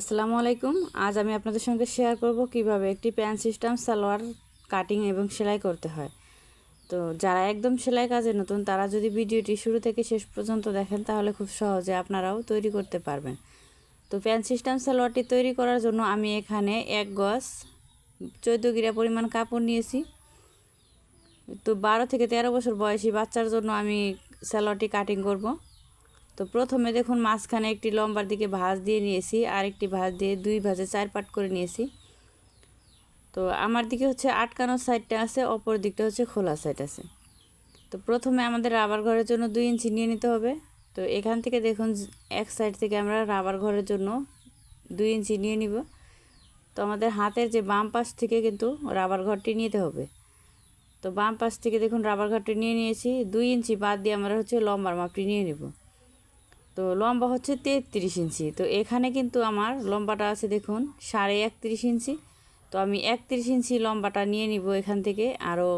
আসসালামু আলাইকুম। আজ আমি আপনাদের সঙ্গে শেয়ার করব কীভাবে একটি প্যান্ট সিস্টেম, সালোয়ার কাটিং এবং সেলাই করতে হয়। তো যারা একদম সেলাই কাজে নতুন, তারা যদি ভিডিওটি শুরু থেকে শেষ পর্যন্ত দেখেন, তাহলে খুব সহজে আপনারাও তৈরি করতে পারবেন। তো প্যান্ট সিস্টেম, সালোয়ারটি তৈরি করার জন্য আমি এখানে এক গজ চৌদ্দ গিরা পরিমাণ কাপড় নিয়েছি। তো বারো থেকে তেরো বছর বয়সী বাচ্চার জন্য আমি সালোয়ারটি কাটিং করব। তো প্রথমে দেখুন মাঝখানে একটি লম্বার দিকে ভাঁজ দিয়ে নিয়েছি, আর একটি ভাঁজ দিয়ে দুই ভাঁজে চার পাট করে নিয়েছি। তো আমার দিকে হচ্ছে আটকানোর সাইডটা আছে, অপর দিকটা হচ্ছে খোলা সাইড আছে। তো প্রথমে আমাদের রাবার ঘরের জন্য দুই ইঞ্চি নিয়ে নিতে হবে। তো এখান থেকে দেখুন এক সাইড থেকে আমরা রাবার ঘরের জন্য দুই ইঞ্চি নিয়ে নিব। তো আমাদের হাতের যে বাম পাশ থেকে কিন্তু রাবার ঘরটি নিতে হবে। তো বাম পাশ থেকে দেখুন রাবার ঘরটি নিয়ে নিয়েছি, দুই ইঞ্চি বাদ দিয়ে আমরা হচ্ছে লম্বার মাপটি নিয়ে নেব। তো লম্বা হচ্ছে তেত্রিশ ইঞ্চি। তো এখানে কিন্তু আমার লম্বাটা আছে দেখুন, সাড়ে একত্রিশ ইঞ্চি। তো আমি একত্রিশ ইঞ্চি লম্বাটা নিয়ে নিব এখান থেকে, আরও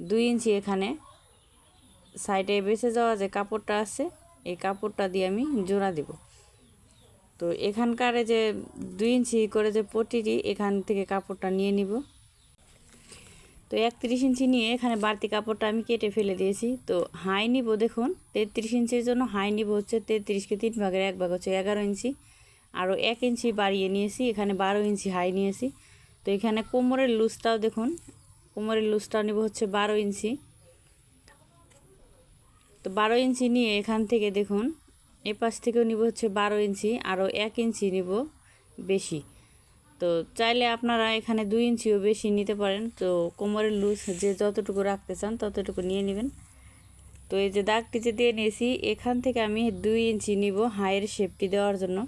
দুই ইঞ্চি এখানে। সাইডে বেঁচে যাওয়া যে কাপড়টা আছে, এই কাপড়টা দিয়ে আমি জোড়া দিব। তো এখানকার যে দুই ইঞ্চি করে যে পটিটি, এখান থেকে কাপড়টা নিয়ে নিব। তো একত্রিশ ইঞ্চি নিয়ে এখানে বাড়তি কাপড়টা আমি কেটে ফেলে দিয়েছি। তো হাই নিব দেখুন, তেত্রিশ ইঞ্চির জন্য হাই নিব হচ্ছে তেত্রিশকে তিন ভাগের এক ভাগ হচ্ছে এগারো ইঞ্চি। আরও এক ইঞ্চি বাড়িয়ে নিয়েছি, এখানে বারো ইঞ্চি হাই নিয়েছি। তো এখানে কোমরের লুজটাও দেখুন, কোমরের লুজটাও নিব হচ্ছে বারো ইঞ্চি। তো বারো ইঞ্চি নিয়ে এখান থেকে দেখুন এ পাশ থেকেও নিব হচ্ছে বারো ইঞ্চি, আরও এক ইঞ্চি নিব বেশি। তো চাইলে আপনারা এখানে দুই ইঞ্চিও বেশি নিতে পারেন। তো কোমরের লুজ যে যতটুকু রাখতে চান ততটুকু নিয়ে নেবেন। তো এই যে দাগটি যে দিয়ে নিয়েছি, এখান থেকে আমি দুই ইঞ্চি নিব হাইয়ের শেপটি দেওয়ার জন্য।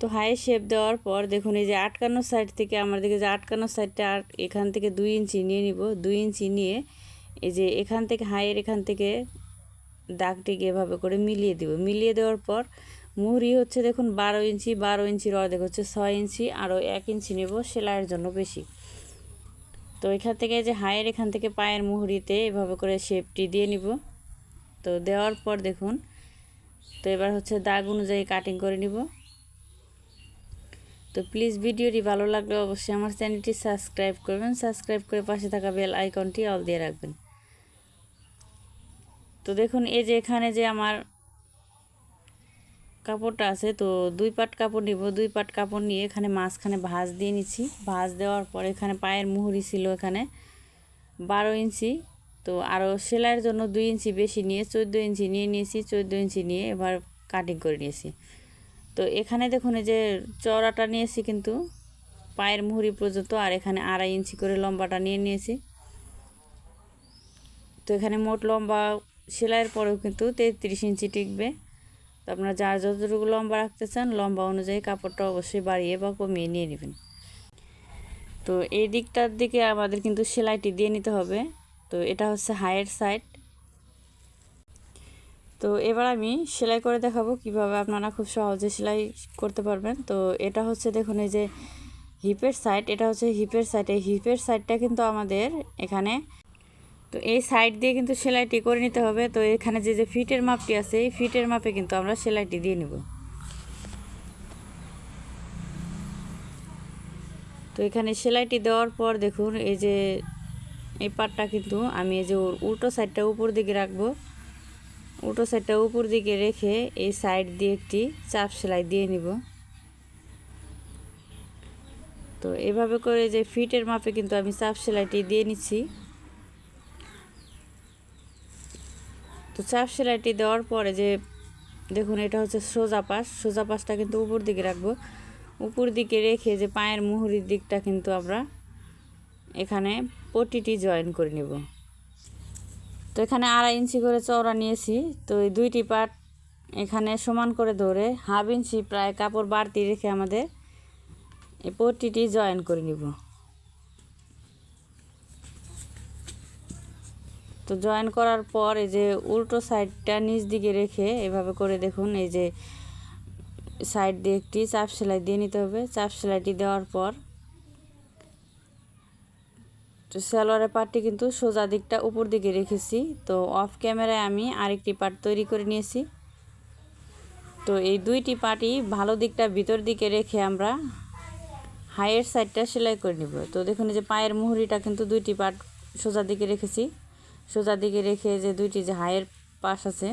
তো হাইয়ের শেপ দেওয়ার পর দেখুন, এই যে আটকানোর সাইড থেকে আমার দিকে যে আটকানোর সাইডটা আর এখান থেকে দুই ইঞ্চি নিয়ে নিব। দুই ইঞ্চি নিয়ে এই যে এখান থেকে হাইয়ের এখান থেকে দাগটিকে এভাবে করে মিলিয়ে দিব। মিলিয়ে দেওয়ার পর মুহুরি হচ্ছে দেখুন বারো ইঞ্চি, বারো ইঞ্চির অর্ধেক হচ্ছে ছয় ইঞ্চি আরও এক ইঞ্চি নেব সেলাইয়ের জন্য বেশি। তো এখান থেকে যে হায়ের এখান থেকে পায়ের মুহুরিতে এভাবে করে শেপটি দিয়ে নিব। তো দেওয়ার পর দেখুন, তো এবার হচ্ছে দাগ অনুযায়ী কাটিং করে নিব। তো প্লিজ ভিডিওটি ভালো লাগলে অবশ্যই আমার চ্যানেলটি সাবস্ক্রাইব করবেন। সাবস্ক্রাইব করে পাশে থাকা বেল আইকনটি অল দিয়ে রাখবেন। তো দেখুন, এই যে এখানে যে আমার কাপড়টা আছে, তো দুই পাট কাপড় নিব। দুই পাট কাপড় নিয়ে এখানে মাঝখানে ভাঁজ দিয়ে নিচ্ছি। ভাঁজ দেওয়ার পর এখানে পায়ের মুহুরি ছিল এখানে বারো ইঞ্চি। তো আরও সেলাইয়ের জন্য দুই ইঞ্চি বেশি নিয়ে, চোদ্দ ইঞ্চি নিয়ে নিয়েছি, চোদ্দ ইঞ্চি নিয়ে এবার কাটিং করে নিয়েছি। তো এখানে দেখুন এই যে চড়াটা নিয়েছি কিন্তু, পায়ের মুহুরি পর্যন্ত, আর এখানে আড়াই ইঞ্চি করে লম্বাটা নিয়ে নিয়েছি। তো এখানে মোট লম্বা সেলাইয়ের পরেও কিন্তু তেত্রিশ ইঞ্চি টিকবে। তো আপনারা যার যতটুকু লম্বা রাখতে চান, লম্বা অনুযায়ী কাপড়টা অবশ্যই বাড়িয়ে বা কমিয়ে নিয়ে নেবেন। তো এই দিকটার দিকে আমাদের কিন্তু সেলাইটি দিয়ে নিতে হবে। তো এটা হচ্ছে হাইয়ের সাইড। তো এবার আমি সেলাই করে দেখাবো কীভাবে আপনারা খুব সহজে সেলাই করতে পারবেন। তো এটা হচ্ছে দেখুন, এই যে হিপের সাইড এটা হচ্ছে হিপের সাইড এই হিপের সাইডটা কিন্তু আমাদের এখানে তো এই সাইড দিয়ে কিন্তু সেলাইটি করে নিতে হবে। তো এখানে যে যে ফিটের মাপটি আছে, এই ফিটের মাপে কিন্তু আমরা সেলাইটি দিয়ে নেব। তো এখানে সেলাইটি দেওয়ার পর দেখুন, এই যে, এই পাটটা কিন্তু আমি এই যে ওর উল্টো সাইডটা উপর দিকে রাখব। উল্টো সাইডটা উপর দিকে রেখে এই সাইড দিয়ে একটি চাপ সেলাই দিয়ে নিব। তো এভাবে করে যে, ফিটের মাপে কিন্তু আমি চাপ সেলাইটি দিয়ে নিচ্ছি। তো চাপ সেলাইটি দেওয়ার পরে যে, দেখুন এটা হচ্ছে সোজা পাশ, সোজা পাশটা কিন্তু উপর দিকে রাখব। উপর দিকে রেখে যে পায়ের মুহুরির দিকটা কিন্তু আমরা এখানে পটিটি জয়েন করে নেব। তো এখানে আড়াই ইঞ্চি করে চওড়া নিয়েছি, তো এই দুইটি পাট এখানে সমান করে ধরে হাফ ইঞ্চি প্রায় কাপড় বাড়তি রেখে আমাদের এই পটিটি জয়েন করে নিব। তো জয়েন করার পর এই যে উল্টো সাইডটা নিচ দিকে রেখে এভাবে করে দেখুন, এই যে সাইড দিয়ে একটি চাপ সেলাই দিয়ে নিতে হবে। চাপ সেলাইটি দেওয়ার পর তো সালোয়ারের পাটটি কিন্তু সোজা দিকটা উপর দিকে রেখেছি। তো অফ ক্যামেরায় আমি আরেকটি পার্ট তৈরি করে নিয়েছি। তো এই দুইটি পাটি ভালো দিকটা ভিতর দিকে রেখে আমরা হাইয়ের সাইডটা সেলাই করে নিব। তো দেখুন এই যে পায়ের মুহুরিটা কিন্তু দুইটি পাট সোজা দিকে রেখেছি। সোজা দিকে রেখে যে দুইটি যে হায়ের পাশ আছে,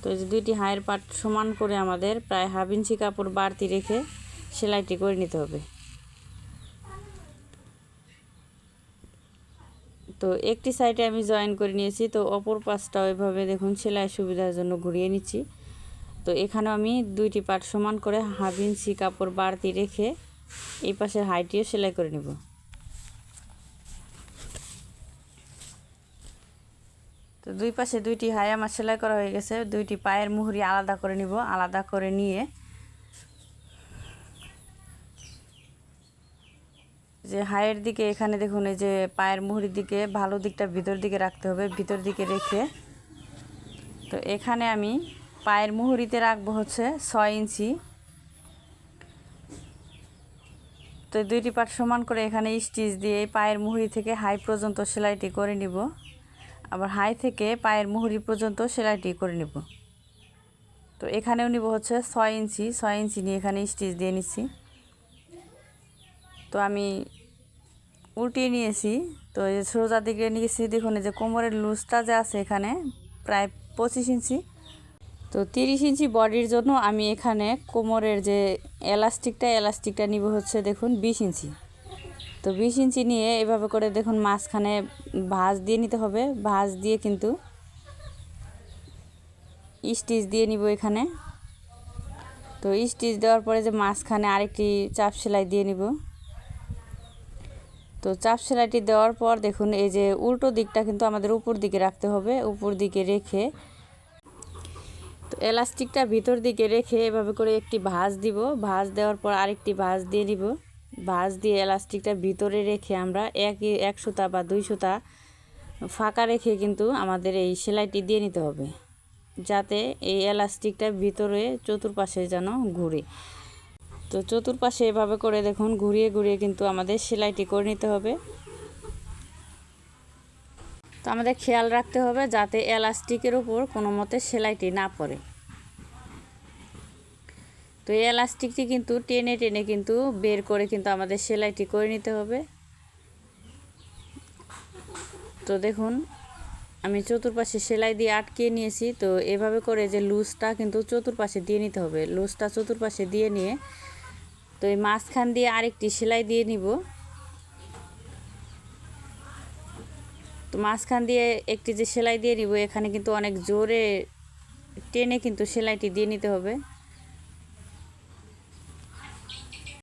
তো এই যে দুইটি হাইয়ের পাট সমান করে আমাদের প্রায় হাফ ইঞ্চি কাপড় বাড়তি রেখে সেলাইটি করে নিতে হবে। তো একটি সাইডে আমি জয়েন করে নিয়েছি, তো অপর পাশটা ওইভাবে দেখুন সেলাই সুবিধার জন্য ঘুরিয়ে নিচ্ছি। তো এখানেও আমি দুইটি পাট সমান করে হাফ ইঞ্চি কাপড় বাড়তি রেখে এই পাশের হাইটিও সেলাই করে নেব। তো দুই পাশে দুইটি হাই আমার সেলাই করা হয়ে গেছে। দুইটি পায়ের মুহুরি আলাদা করে নিব, আলাদা করে নিয়ে। যে হায়ের দিকে এখানে দেখুন, এই যে পায়ের মুহুরির দিকে, ভালো দিকটা ভিতর দিকে রাখতে হবে, ভিতর দিকে রেখে। তো এখানে আমি পায়ের মুহুরিতে রাখব হচ্ছে ছয় ইঞ্চি। তো দুইটি পাট সমান করে এখানে স্টিচ দিয়ে পায়ের মুহুরি থেকে হাই পর্যন্ত সেলাইটি করে নিব। আবার হাই থেকে পায়ের মুহুরি পর্যন্ত সেলাইটি করে নিব। তো এখানেও নিব হচ্ছে ছয় ইঞ্চি ছয় ইঞ্চি নিয়ে এখানে স্টিচ দিয়ে নিচ্ছি। তো আমি উল্টিয়ে নিয়েছি। তো এই সোজা দিকে নিয়েছি, দেখুন এই যে কোমরের লুজটা যে আছে এখানে, প্রায় পঁচিশ ইঞ্চি। তো তিরিশ ইঞ্চি বডির জন্য আমি এখানে কোমরের যে এলাস্টিকটা এলাস্টিকটা নিব হচ্ছে দেখুন বিশ ইঞ্চি। তো বিশ ইঞ্চি নিয়ে এভাবে করে দেখুন মাঝখানে ভাঁজ দিয়ে নিতে হবে, ভাঁজ দিয়ে কিন্তু স্টিচ দিয়ে নিব এখানে। তো স্টিচ দেওয়ার পরে যে মাঝখানে আরেকটি চাপ সেলাই দিয়ে নিব। তো চাপ সেলাইটি দেওয়ার পর দেখুন এই যে উল্টো দিকটা কিন্তু আমাদের উপর দিকে রাখতে হবে, উপর দিকে রেখে তো এলাস্টিকটা ভিতর দিকে রেখে এভাবে করে একটি ভাঁজ দিব। ভাঁজ দেওয়ার পর আরেকটি ভাঁজ দিয়ে নিব। ভাঁজ দিয়ে এলাস্টিকটা ভিতরে রেখে আমরা এক এক সুতা বা দুই সুতা ফাঁকা রেখে কিন্তু আমাদের এই সেলাইটি দিয়ে নিতে হবে, যাতে এই এলাস্টিকটা ভিতরে চতুর্পাশে যেন ঘুরে। তো চতুর্পাশে এভাবে করে দেখুন, ঘুরিয়ে ঘুরিয়ে কিন্তু আমাদের সেলাইটি করে নিতে হবে। তো আমাদের খেয়াল রাখতে হবে যাতে এলাস্টিকের উপর কোনো মতে সেলাইটি না পড়ে। তো এই এলাস্টিকটি কিন্তু টেনে টেনে কিন্তু বের করে কিন্তু আমাদের সেলাইটি করে নিতে হবে। তো দেখুন, আমি চতুর্পাশে সেলাই দিয়ে আটকে নিয়েছি। তো এভাবে করে যে লুজটা কিন্তু চতুর্পাশে দিয়ে নিতে হবে। লুজটা চতুর্পাশে দিয়ে নিয়ে তো এই মাঝখান দিয়ে আরেকটি সেলাই দিয়ে নিব। তো মাঝখান দিয়ে একটি যে সেলাই দিয়ে নিব, এখানে কিন্তু অনেক জোরে টেনে কিন্তু সেলাইটি দিয়ে নিতে হবে।